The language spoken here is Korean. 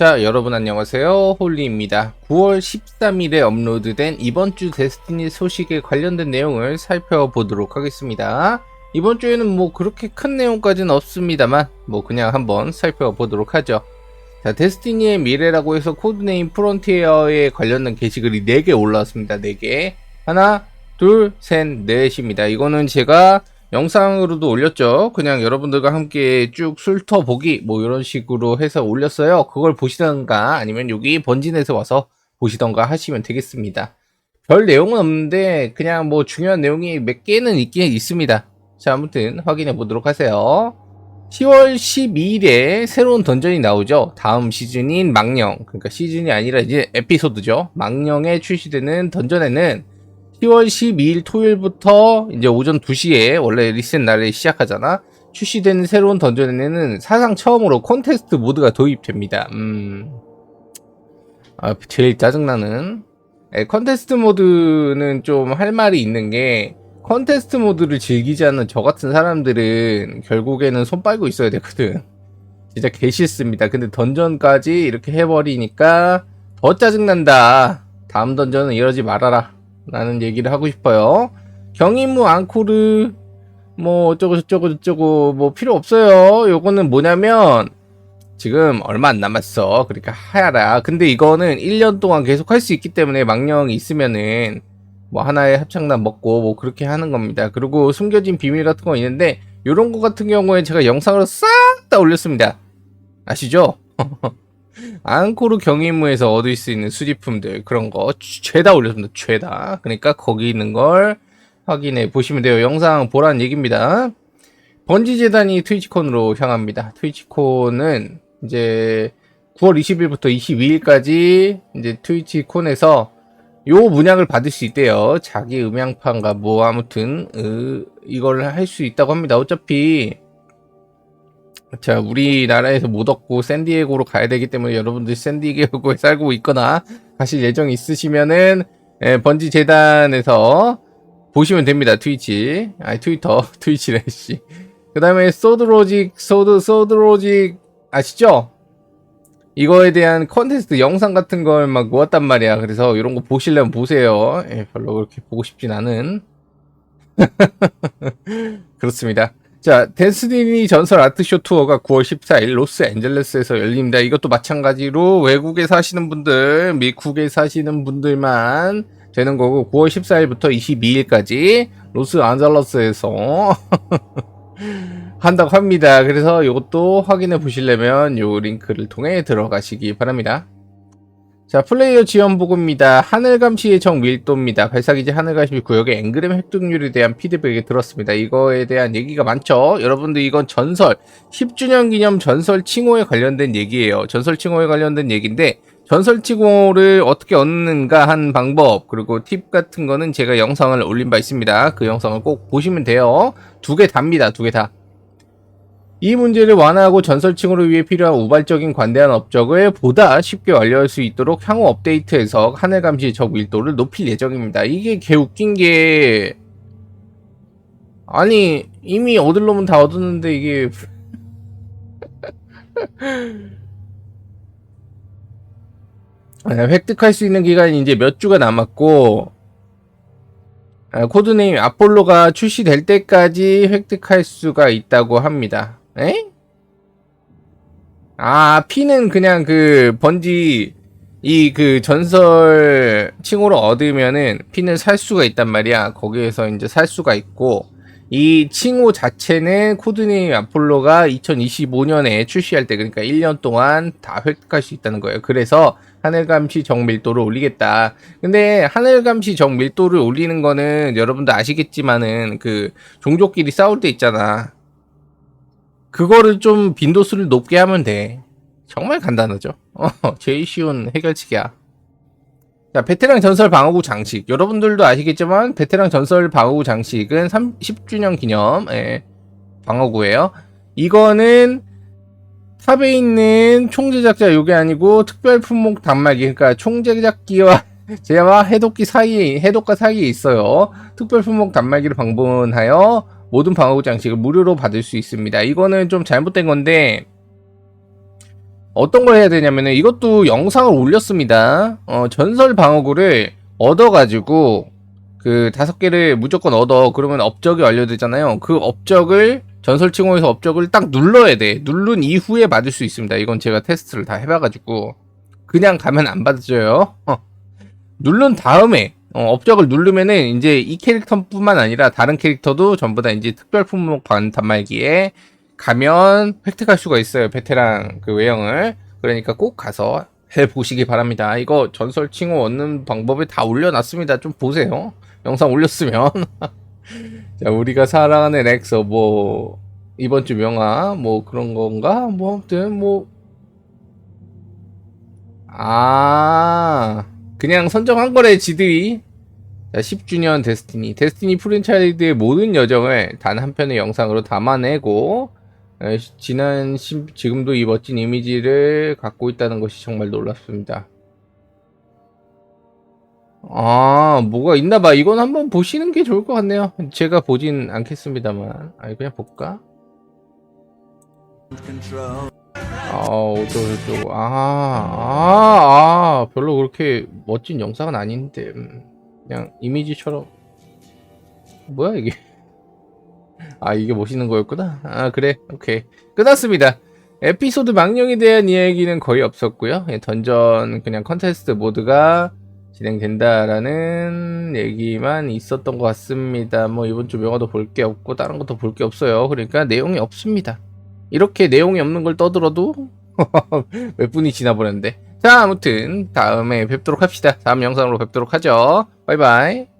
자, 여러분 안녕하세요. 홀리입니다. 9월 13일에 업로드된 이번 주 데스티니 소식에 관련된 내용을 살펴보도록 하겠습니다. 이번 주에는 뭐 그렇게 큰 내용까지는 없습니다만, 뭐 그냥 한번 살펴보도록 하죠. 자, 데스티니의 미래라고 해서 코드네임 프론티어에 관련된 게시글이 4개 올라왔습니다. 4개. 하나, 둘, 셋, 넷입니다. 이거는 제가 영상으로도 올렸죠. 그냥 여러분들과 함께 쭉 훑어보기 뭐 이런 식으로 해서 올렸어요. 그걸 보시던가 아니면 여기 번진에서 와서 보시던가 하시면 되겠습니다. 별 내용은 없는데 그냥 뭐 중요한 내용이 몇 개는 있긴 있습니다. 자 아무튼 확인해 보도록 하세요. 10월 12일에 새로운 던전이 나오죠. 다음 시즌인 망령 그러니까 시즌이 아니라 이제 에피소드죠. 망령에 출시되는 던전에는 10월 12일 토요일부터 이제 오전 2시에 원래 리셋 날에 시작하잖아. 출시되는 새로운 던전에는 사상 처음으로 콘테스트 모드가 도입됩니다. 음. 아, 제일 짜증나는. 예, 컨테스트 모드는 좀 할 말이 있는 게, 컨테스트 모드를 즐기지 않는 저 같은 사람들은 결국에는 손 빨고 있어야 되거든. 진짜 개싫습니다. 근데 던전까지 이렇게 해버리니까 더 짜증난다. 다음 던전은 이러지 말아라. 라는 얘기를 하고 싶어요. 경임무 앙코르 뭐 어쩌고 저쩌고 저쩌고 뭐 필요 없어요. 요거는 뭐냐면 지금 얼마 안 남았어. 그러니까 하야라. 근데 이거는 1년 동안 계속 할 수 있기 때문에 망령이 있으면은 뭐 하나의 합창단 먹고 뭐 그렇게 하는 겁니다. 그리고 숨겨진 비밀 같은 거 있는데 요런 거 같은 경우에 제가 영상으로 싹 다 올렸습니다. 아시죠? 앙코르 경임무에서 얻을 수 있는 수집품들 그런 거 죄다 올렸습니다. 죄다. 그러니까 거기 있는 걸 확인해 보시면 돼요. 영상 보라는 얘기입니다. 번지 재단이 트위치콘으로 향합니다. 트위치콘은 이제 9월 20일부터 22일까지 이제 트위치콘에서 요 문양을 받을 수 있대요. 자기 음향판과 뭐 아무튼 으, 이걸 할 수 있다고 합니다. 어차피 자, 우리나라에서 못 얻고 샌디에고로 가야 되기 때문에 여러분들 샌디에고에 살고 있거나 가실 예정이 있으시면은 예, 번지 재단에서 보시면 됩니다. 트위치. 아니 트위터, 트위치래 씨. 그다음에 소드로직 소드 소드로직 아시죠? 이거에 대한 컨테스트 영상 같은 걸 막 모았단 말이야. 그래서 이런 거 보시려면 보세요. 예, 별로 그렇게 보고 싶진 않은. 그렇습니다. 자, 데스티니 전설 아트쇼 투어가 9월 14일 로스앤젤레스에서 열립니다. 이것도 마찬가지로 외국에 사시는 분들, 미국에 사시는 분들만 되는 거고 9월 14일부터 22일까지 로스앤젤레스에서 한다고 합니다. 그래서 이것도 확인해 보시려면 요 링크를 통해 들어가시기 바랍니다. 자, 플레이어 지원 보고입니다. 하늘감시의 정 밀도입니다. 발사기지 하늘감시 구역의 앵그램 획득률에 대한 피드백이 들었습니다. 이거에 대한 얘기가 많죠. 여러분들 이건 전설 10주년 기념 전설 칭호에 관련된 얘기예요. 전설 칭호에 관련된 얘기인데 전설 칭호를 어떻게 얻는가 한 방법 그리고 팁 같은 거는 제가 영상을 올린 바 있습니다. 그 영상을 꼭 보시면 돼요. 두 개 답니다. 두 개 다. 이 문제를 완화하고 전설칭호를 위해 필요한 우발적인 관대한 업적을 보다 쉽게 완료할 수 있도록 향후 업데이트에서 하늘 감시 적 밀도를 높일 예정입니다. 이게 개 웃긴 게 아니 이미 얻을 놈은 다 얻었는데 이게 아, 획득할 수 있는 기간이 이제 몇 주가 남았고 아, 코드네임 아폴로가 출시될 때까지 획득할 수가 있다고 합니다. 에? 아, 피는 그냥 그 번지 이 그 전설 칭호를 얻으면은 피는 살 수가 있단 말이야. 거기에서 이제 살 수가 있고 이 칭호 자체는 코드네임 아폴로가 2025년에 출시할 때 그러니까 1년 동안 다 획득할 수 있다는 거예요. 그래서 하늘감시 정밀도를 올리겠다. 근데 하늘감시 정밀도를 올리는 거는 여러분도 아시겠지만은 그 종족끼리 싸울 때 있잖아. 그거를 좀 빈도수를 높게 하면 돼. 정말 간단하죠. 어, 제일 쉬운 해결책이야. 자, 베테랑 전설 방어구 장식. 여러분들도 아시겠지만, 베테랑 전설 방어구 장식은 30주년 기념, 예, 방어구예요. 이거는 탑에 있는 총제작자 요게 아니고 특별 품목 단말기, 그러니까 총제작기와 제와 해독기 사이에, 해독과 사이에 있어요. 특별 품목 단말기를 방문하여 모든 방어구 장식을 무료로 받을 수 있습니다. 이거는 좀 잘못된 건데, 어떤 걸 해야 되냐면은 이것도 영상을 올렸습니다. 어, 전설 방어구를 얻어가지고 그 다섯 개를 무조건 얻어 그러면 업적이 완료되잖아요. 그 업적을 전설 칭호에서 업적을 딱 눌러야 돼. 누른 이후에 받을 수 있습니다. 이건 제가 테스트를 다 해봐가지고 그냥 가면 안 받아줘요. 어. 누른 다음에 어, 업적을 누르면은 이제 이 캐릭터뿐만 아니라 다른 캐릭터도 전부 다 이제 특별 품목 반 단말기에 가면 획득할 수가 있어요. 베테랑 그 외형을. 그러니까 꼭 가서 해 보시기 바랍니다. 이거 전설 칭호 얻는 방법을 다 올려놨습니다. 좀 보세요. 영상 올렸으면. 자, 우리가 사랑하는 엑서 뭐 이번 주 명화 뭐 그런 건가? 뭐 아무튼 뭐 아, 그냥 선정한 거래 지들이. 자, 10주년 데스티니. 데스티니 프랜차이즈의 모든 여정을 단 한 편의 영상으로 담아내고 에, 시- 지난 시- 지금도 이 멋진 이미지를 갖고 있다는 것이 정말 놀랍습니다. 아, 뭐가 있나 봐. 이건 한번 보시는 게 좋을 것 같네요. 제가 보진 않겠습니다만. 아니, 그냥 볼까? 아, 어쩌고 저쩌고. 아, 아, 아, 별로 그렇게 멋진 영상은 아닌데. 음, 그냥 이미지처럼. 뭐야, 이게? 아, 이게 멋있는 거였구나. 아, 그래. 오케이. 끝났습니다. 에피소드 망령에 대한 이야기는 거의 없었고요. 예, 던전 그냥 컨테스트 모드가 진행된다라는 얘기만 있었던 것 같습니다. 뭐 이번 주 명화도 볼 게 없고 다른 것도 볼 게 없어요. 그러니까 내용이 없습니다. 이렇게 내용이 없는 걸 떠들어도 몇 분이 지나버렸는데. 자, 아무튼 다음에 뵙도록 합시다. 다음 영상으로 뵙도록 하죠. 바이바이.